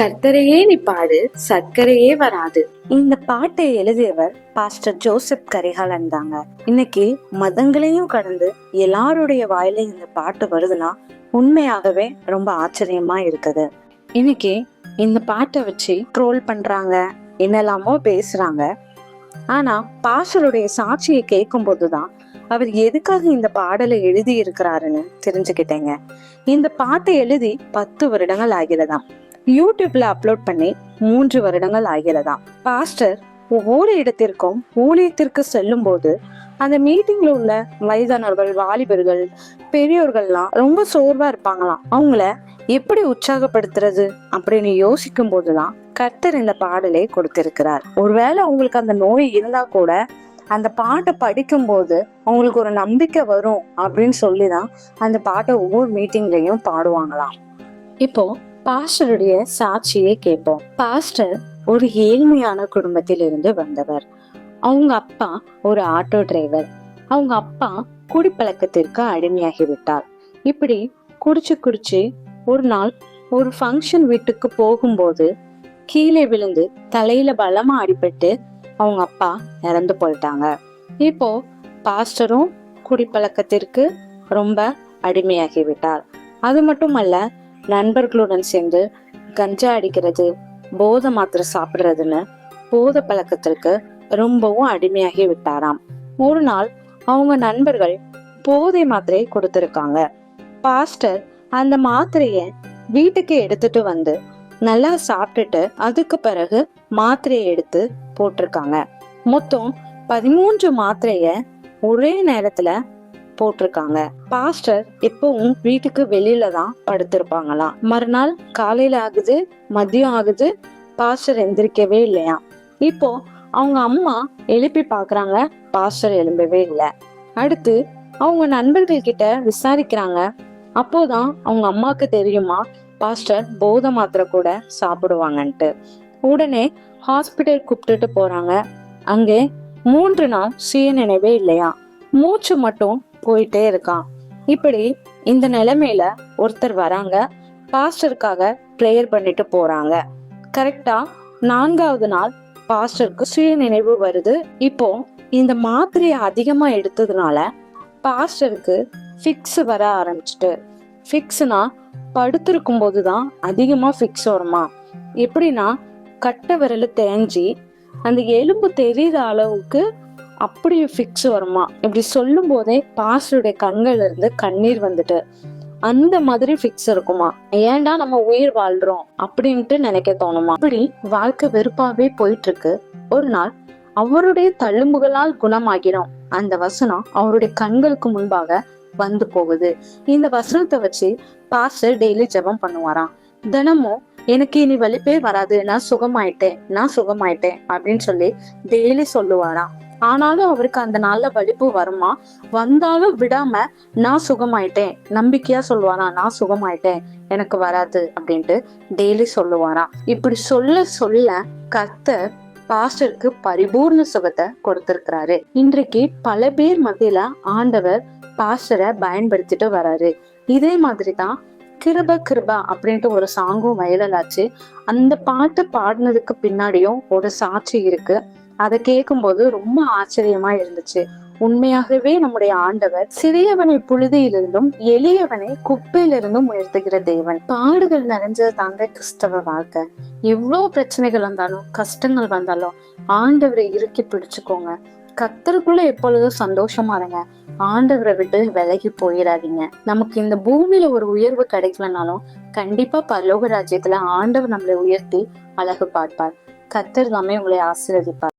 கர்த்தரையே நீ பாடு சர்க்கரையே வராது. இந்த பாட்டை எழுதியவர் பாஸ்டர் ஜோசப் கரிகாலன் தாங்க இன்னைக்கு மதங்களையும் கடந்து எல்லாருடைய வாயில இந்த பாட்டு வருதுன்னா உண்மையாகவே ரொம்ப ஆச்சரியமா இருக்குது. இன்னைக்கு இந்த பாட்டை வச்சு ட்ரோல் பண்றாங்க என்னெல்லாமோ பேசுறாங்க. ஆனா பாஸ்டருடைய சாட்சியை கேட்கும் போதுதான் அவர் எதுக்காக இந்த பாடலை எழுதி இருக்கிறாருன்னு தெரிஞ்சுக்கிட்டேங்க. இந்த பாட்டை எழுதி பத்து வருடங்கள் ஆகிறதாம். யூடியூப்ல அப்லோட் பண்ணி மூன்று வருடங்கள் ஆகிறதா? பாஸ்டர் ஒவ்வொரு இடத்திற்கும் ஊழியத்திற்கு செல்லும் போது அந்த மீட்டிங்ல உள்ள வயதானவர்கள் வாலிபர்கள் பெரியோர்கள்லாம் ரொம்ப சோர்வா இருப்பாங்களாம். அவங்கள எப்படி உற்சாகப்படுத்துறது அப்படின்னு யோசிக்கும் போதுதான் கர்த்தர் இந்த பாடலை கொடுத்திருக்கிறார். ஒருவேளை அவங்களுக்கு அந்த நோய் இருந்தா கூட அந்த பாட்டை படிக்கும்போது அவங்களுக்கு ஒரு நம்பிக்கை வரும் அப்படின்னு சொல்லிதான் அந்த பாட்டை ஒவ்வொரு மீட்டிங்லயும் பாடுவாங்களாம். இப்போ பாஸ்டருடைய சாட்சியை கேட்போம். பாஸ்டர் ஒரு ஏழ்மையான குடும்பத்தில் இருந்து வந்தவர். அவங்க அப்பா ஒரு ஆட்டோ டிரைவர். அவங்க அப்பா குடிப்பழக்கத்திற்கு அடிமையாகி விட்டார் இப்படி குடிச்சு குடிச்சு ஒரு நாள் ஒரு ஃபங்க்ஷன் வீட்டுக்கு போகும்போது கீழே விழுந்து தலையில பலமா அடிபட்டு அவங்க அப்பா இறந்து போயிட்டாங்க. இப்போ பாஸ்டரும் குடிப்பழக்கத்திற்கு ரொம்ப அடிமையாகி விட்டார் அது மட்டுமல்ல நண்பர்களுடன் சேர்ந்து கஞ்சா அடிக்கிறது போதை மாத்திரை சாப்பிடுறதுன்னு போதை பழக்கத்திற்கு ரொம்பவும் அடிமையாகி விட்டாராம். ஒரு நாள் அவங்க நண்பர்கள் போதை மாத்திரையை கொடுத்திருக்காங்க. பாஸ்டர் அந்த மாத்திரைய வீட்டுக்கு எடுத்துட்டு வந்து நல்லா சாப்பிட்டுட்டு அதுக்கு பிறகு மாத்திரையை எடுத்து போட்டிருக்காங்க. மொத்தம் பதிமூன்று மாத்திரைய ஒரே நேரத்துல போட்டிருக்காங்க. பாஸ்டர் எப்பவும் வீட்டுக்கு வெளியில தான் படுத்திருப்பாங்களாம். மறுநாள் காலையில ஆகுது மதியம் ஆகுது பாஸ்டர் எந்திரிக்கவே இல்லையா இப்போ அவங்க அம்மா எழுப்பி பாக்குறாங்க பாஸ்டர் எழும்பவே இல்லை. அடுத்து அவங்க நண்பர்கள் கிட்ட விசாரிக்கிறாங்க. அப்போதான் அவங்க அம்மாக்கு தெரியுமா பாஸ்டர் போதை மாத்திரை கூட சாப்பிடுவாங்கன்ட்டு. உடனே ஹாஸ்பிட்டல் கூப்பிட்டுட்டு போறாங்க. அங்கே மூன்று நாள் சுய நினைவே இல்லையா மூச்சு மட்டும் போயிட்டே இருக்கான். இப்படி இந்த நிலைமையில ஒருத்தர் வராங்க. பாஸ்டருக்காக ப்ரேயர் பண்ணிட்டு போறாங்க. கரெக்டா நான்காவது நாள் பாஸ்டருக்கு சுய நினைவு வருது. இப்போ இந்த மாத்திரையை அதிகமா எடுத்ததுனால பாஸ்டருக்கு ஃபிக்ஸ் வர ஆரம்பிச்சிட்டு ஃபிக்ஸ்னா படுத்திருக்கும் போதுதான் அதிகமாக ஃபிக்ஸ் வருமா? எப்படின்னா கட்டை விரல் தேஞ்சி அந்த எலும்பு தெரியுற அளவுக்கு அப்படி ஃபிக்ஸ் வருமா? இப்படி சொல்லும் போதே பாஸ்டருடைய கண்கள்ல இருந்து கண்ணீர் வந்துட்டு அந்த மாதிரி ஃபிக்ஸ் இருக்குமா? ஏன்டா நம்ம உயிர் வாழ்றோம் அப்படின்ட்டு நினைக்க தோணுமா? அப்படி வாழ்க்கை வெறுப்பாவே போயிட்டு இருக்கு ஒரு நாள் அவருடைய தழும்புகளால் குணமாகிறோம். அந்த வசனம் அவருடைய கண்களுக்கு முன்பாக வந்து போகுது. இந்த வசனத்தை வச்சு பாஸ்டர் டெய்லி ஜெபம் பண்ணுவாராம். தினமும் எனக்கு இனி வலிப்பே வராது. நான் சுகமாயிட்டேன். நான் சுகமாயிட்டேன் அப்படின்னு சொல்லி டெய்லி சொல்லுவாராம். ஆனாலும் அவருக்கு அந்த நாள்ல வலிப்பு வருமா? வந்தாலும் விடாம நான் சுகமாயிட்டேன். நம்பிக்கையா சொல்லுவாராம் நான் சுகமாயிட்டேன். எனக்கு வராது அப்படின்ட்டு டெய்லி சொல்லுவாராம் இப்படி சொல்ல சொல்ல கர்த்தர் பாஸ்டருக்கு பரிபூர்ண சுகத்தை கொடுத்திருக்கிறாரு. இன்றைக்கு பல பேர் மத்தியில ஆண்டவர் பாஸ்டரை பயன்படுத்திட்டு வராரு. இதே மாதிரி தான் கிருப கிருபா அப்படின்ட்டு ஒரு சாங்கும் வைரல் ஆச்சு. அந்த பாட்டு பாடினதுக்கு பின்னாடியும் ஒரு சாட்சி இருக்கு. அதை கேட்கும்போது ரொம்ப ஆச்சரியமா இருந்துச்சு. உண்மையாகவே நம்முடைய ஆண்டவர் சிறியவனை புழுதியிலிருந்தும் எளியவனை குப்பையிலிருந்தும் உயர்த்துகிற தேவன். பாடுகள் நிறைஞ்சது தாங்க கிறிஸ்தவ வாழ்க்கை. எவ்வளவு பிரச்சனைகள் வந்தாலும் கஷ்டங்கள் வந்தாலும் ஆண்டவரை இறுக்கி பிடிச்சுக்கோங்க. கத்தருக்குள்ள எப்பொழுதும் சந்தோஷமா இருங்க. ஆண்டவரை விட்டு விலகி போயிடாதீங்க. நமக்கு இந்த பூமியில ஒரு உயர்வு கிடைக்கலனாலும் கண்டிப்பா பரலோக ராஜ்யத்துல ஆண்டவர் நம்மளை உயர்த்தி அழகு பார்ப்பார். கத்தர் தாமே உங்களை ஆசீர்வதிப்பார்.